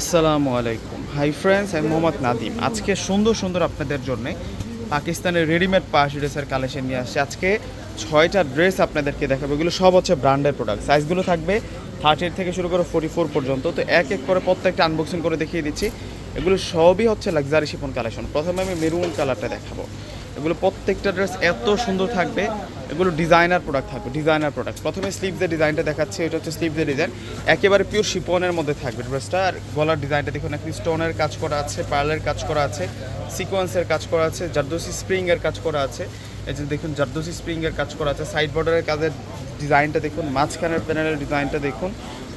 আসসালামু আলাইকুম। Hi friends আমি মোহাম্মদ নাদিম আজকে সুন্দর সুন্দর আপনাদের জন্য পাকিস্তানের রেডিমেড পাশ ড্রেসের কালেকশন নিয়ে আসছে। আজকে ছয়টা ড্রেস আপনাদেরকে দেখাবো। এগুলো সব হচ্ছে ব্র্যান্ডের প্রোডাক্ট সাইজগুলো থাকবে থার্টি থেকে শুরু করে ফোর্টি ফোর পর্যন্ত। তো এক এক করে প্রত্যেকটা আনবক্সিং করে দেখিয়ে দিচ্ছি। এগুলো সবই হচ্ছে লাক্সারি শিপন কালেকশন প্রথমে আমি মেরুন কালারটা দেখাবো। এগুলো প্রত্যেকটা ড্রেস এত সুন্দর থাকবে। এগুলো ডিজাইনার প্রোডাক্ট থাকবে ডিজাইনার প্রোডাক্ট প্রথমে স্লিভসের ডিজাইনটা দেখাচ্ছে, এটা হচ্ছে স্লিভসের ডিজাইন একেবারে পিওর শিপনের মধ্যে থাকবে ড্রেসটা আর গলার ডিজাইনটা দেখুন একটি স্টোনের কাজ করা আছে পার্লের কাজ করা আছে সিকোয়েন্সের কাজ করা আছে জারদোসি স্প্রিংয়ের কাজ করা আছে। এই যে দেখুন জারদোসি স্প্রিংয়ের কাজ করা আছে সাইড বর্ডারের কাজের ডিজাইনটা দেখুন, মাঝখানের প্যানেলের ডিজাইনটা দেখুন।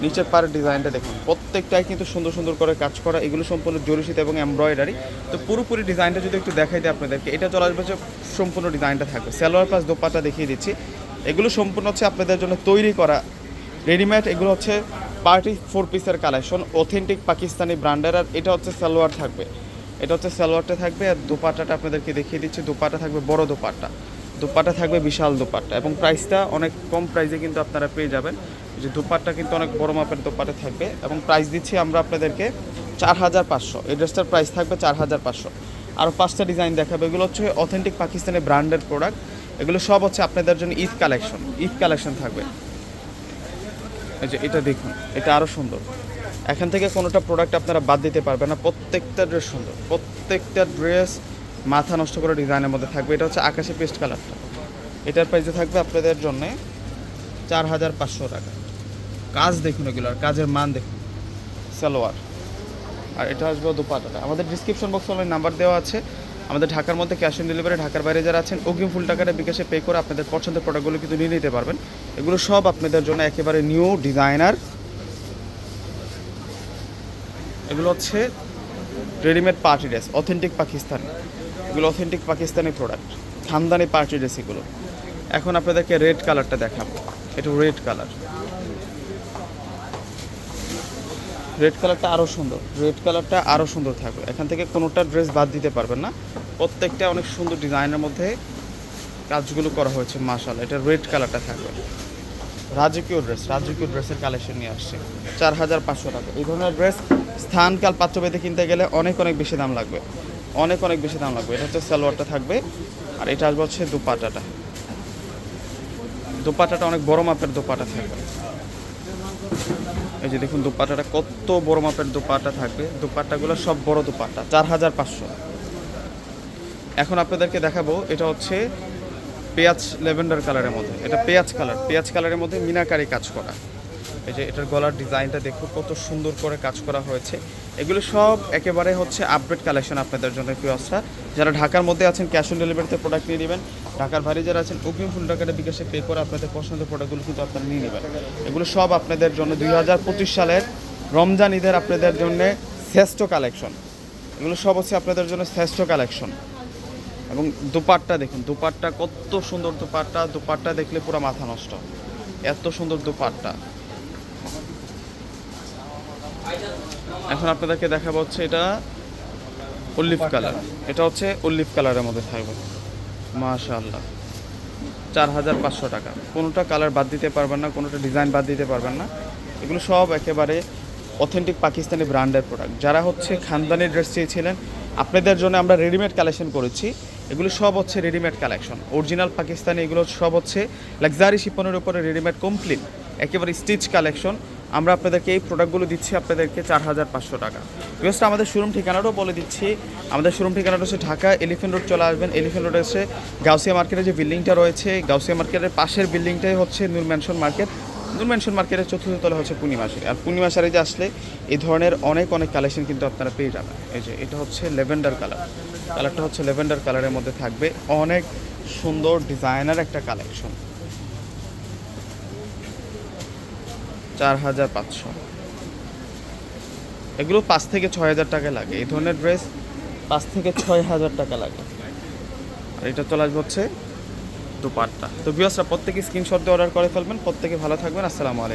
নিচের পাড়ের ডিজাইনটা দেখুন। প্রত্যেকটাই কিন্তু সুন্দর সুন্দর করে কাজ করা, এগুলো সম্পূর্ণ জরিসিত এবং এমব্রয়ডারি। তো পুরোপুরি ডিজাইনটা যদি একটু দেখাই দিই আপনাদেরকে, এটা চলে আসবে যে সম্পূর্ণ ডিজাইনটা থাকবে। সালোয়ার প্লাস দোপাটা দেখিয়ে দিচ্ছি। এগুলো সম্পূর্ণ হচ্ছে আপনাদের জন্য তৈরি করা রেডিমেড, এগুলো হচ্ছে পার্টি ফোর পিসের কালেকশন, অথেন্টিক পাকিস্তানি ব্র্যান্ডের, আর এটা হচ্ছে সালোয়ার থাকবে। এটা হচ্ছে সালোয়ারটা থাকবে, আর দোপাটাটা আপনাদেরকে দেখিয়ে দিচ্ছি। দোপাটা থাকবে বড় দোপাট্টা। দোপাট্টা থাকবে বিশাল দোপাট্টা এবং প্রাইসটা অনেক কম প্রাইসে কিন্তু আপনারা পেয়ে যাবেন। যে দোপাট্টা কিন্তু অনেক বড় মাপের দোপাট্টা থাকবে এবং প্রাইস দিচ্ছি আমরা আপনাদেরকে চার হাজার পাঁচশো। এই ড্রেসটার প্রাইস থাকবে চার হাজার পাঁচশো। আরও পাঁচটা ডিজাইন দেখাবে। এগুলো হচ্ছে অথেন্টিক পাকিস্তানের ব্র্যান্ডের প্রোডাক্ট এগুলো সব হচ্ছে আপনাদের জন্য ঈদ কালেকশন ঈদ কালেকশন থাকবে। এই যে এটা দেখুন, এটা আরও সুন্দর। এখান থেকে কোনোটা প্রোডাক্ট আপনারা বাদ দিতে পারবেন না। প্রত্যেকটা ড্রেস সুন্দর। প্রত্যেকটা ড্রেস মাথা নষ্ট করে ডিজাইনের মধ্যে থাকবে। এটা হচ্ছে আকাশি পেস্ট কালারটা। এটার প্রাইসে থাকবে আপনাদের জন্য চার হাজার পাঁচশো টাকা। কাজ দেখুন এগুলো, আর কাজের মান দেখুন। সালোয়ার। আর এটা আসবে দুপাটাটা আমাদের ডিসক্রিপশন বক্সে অনলাইন নাম্বার দেওয়া আছে। আমাদের ঢাকার মধ্যে ক্যাশ অন ডেলিভারি ঢাকার বাইরে যারা আছেন, অগ্রিম ফুল টাকাটা বিকাশে পে করে আপনাদের পছন্দের প্রোডাক্টগুলো কিন্তু নিয়ে নিতে পারবেন। এগুলো সব আপনাদের জন্য একেবারে নিউ ডিজাইনার এগুলো হচ্ছে readymade party dress authentic Pakistani এগুলো অথেন্টিক পাকিস্তানি প্রোডাক্ট খানদানি পার্টি ড্রেস এগুলো। এখন আপনাদেরকে রেড কালারটা দেখাবো, এটা রেড কালার রেড কালারটা আরও সুন্দর রেড কালারটা আরও সুন্দর থাকবে। এখান থেকে কোনোটা ড্রেস বাদ দিতে পারবেন না। প্রত্যেকটা অনেক সুন্দর ডিজাইনের মধ্যে কাজগুলো করা হয়েছে মাশাল এটা রেড কালারটা থাকবে। রাজকীয় ড্রেস রাজকীয় ড্রেসের কালেকশন নিয়ে আসছে। চার হাজার পাঁচশো টাকা। এই ধরনের ড্রেস স্থানকাল পাত্রভেদে কিনতে গেলে অনেক অনেক বেশি দাম লাগবে। অনেক অনেক বেশি দাম লাগবে। এটা হচ্ছে সালোয়ারটা থাকবে। আর এটা আসবে হচ্ছে দুপাটাটা। দুপাটাটা অনেক বড় মাপের দুপাটা থাকবে। এই যে দেখুন দুপাটাটা, কত বড় মাপের দুপাটা থাকবে। দুপাট্টাগুলো সব বড় দুপাট্টা চার হাজার পাঁচশো। এখন আপনাদেরকে দেখাবো, এটা হচ্ছে পেঁয়াজ লেভেন্ডার কালারের মধ্যে। এটা পেঁয়াজ কালার, পেঁয়াজ কালারের মধ্যে মিনাকারি কাজ করা। এই যে এটার গলার ডিজাইনটা দেখো কত সুন্দর করে কাজ করা হয়েছে। এগুলো সব একেবারে হচ্ছে আপডেট কালেকশন আপনাদের জন্য পিওসটা যারা ঢাকার মধ্যে আছেন ক্যাশ অন ডেলিভারিতে প্রোডাক্ট নিয়ে নেবেন। ঢাকার বাইরে যারা আছেন, অগ্রিম ফুল টাকাটা বিকাশে পে করে আপনাদের পছন্দের প্রোডাক্টগুলো কিন্তু আপনারা নিয়ে নেবেন। এগুলো সব আপনাদের জন্য দুই হাজার পঁচিশ সালের রমজান ঈদের আপনাদের জন্য শ্রেষ্ঠ কালেকশন এগুলো সব হচ্ছে আপনাদের জন্য শ্রেষ্ঠ কালেকশন এবং দুপাট্টা দেখুন, দুপাট্টা কত সুন্দর দুপাট্টা। দুপাট্টা দেখলে পুরো মাথা নষ্ট। এত সুন্দর দুপাট্টা। এখন আপনাদেরকে দেখাবো হচ্ছে এটা অলিভ কালার এটা হচ্ছে অলিভ কালারের মধ্যে থাকবে। মাশাআল্লাহ। চার হাজার পাঁচশো টাকা। কোনোটা কালার বাদ দিতে পারবেন না, কোনোটা ডিজাইন বাদ দিতে পারবেন না। এগুলো সব একেবারে অথেন্টিক পাকিস্তানি ব্র্যান্ডের প্রোডাক্ট যারা হচ্ছে খানদানি ড্রেস চেয়েছিলেন, আপনাদের জন্য আমরা রেডিমেড কালেকশন করেছি। এগুলো সব হচ্ছে রেডিমেড কালেকশন অরিজিনাল পাকিস্তানি এগুলো সব হচ্ছে লাক্সারি শিপনের উপরে রেডিমেড কমপ্লিট একেবারে স্টিচ কালেকশন আমরা আপনাদেরকে এই প্রোডাক্টগুলো দিচ্ছি আপনাদেরকে চার হাজার পাঁচশো টাকা। বিকজ আমাদের শোরুম ঠিকানাটাও বলে দিচ্ছি। আমাদের শোরুম ঠিকানাটা হচ্ছে ঢাকা এলিফেন্ট রোড চলে আসবেন। এলিফেন্ট রোড এসে গাউসিয়া মার্কেটের যে বিল্ডিংটা রয়েছে, গাউসিয়া মার্কেটের পাশের বিল্ডিংটাই হচ্ছে Noor mansion market Noor mansion মার্কেটের চতুর্থ তলা হচ্ছে পূর্ণিমা শাড়ি আর পূর্ণিমা শাড়িতে আসলে এই ধরনের অনেক অনেক কালেকশন কিন্তু আপনারা পেয়ে যাবেন। এই যে, এটা হচ্ছে লেভেন্ডার কালার কালারটা হচ্ছে লেভেন্ডার কালারের মধ্যে থাকবে। অনেক সুন্দর ডিজাইনার একটা কালেকশন চার হাজার পাঁচশো। এগুলো পাঁচ থেকে ছয় হাজার টাকা লাগে। এই ধরনের ড্রেস পাঁচ থেকে ছয় হাজার টাকা লাগে। আর এটা চলে আসবে হচ্ছে দুপাটটা। তো বিয়াসরা প্রত্যেকে স্ক্রিনশট দিয়ে অর্ডার করে ফেলবেন। প্রত্যেকে ভালো থাকবেন। আসসালামু আলাইকুম।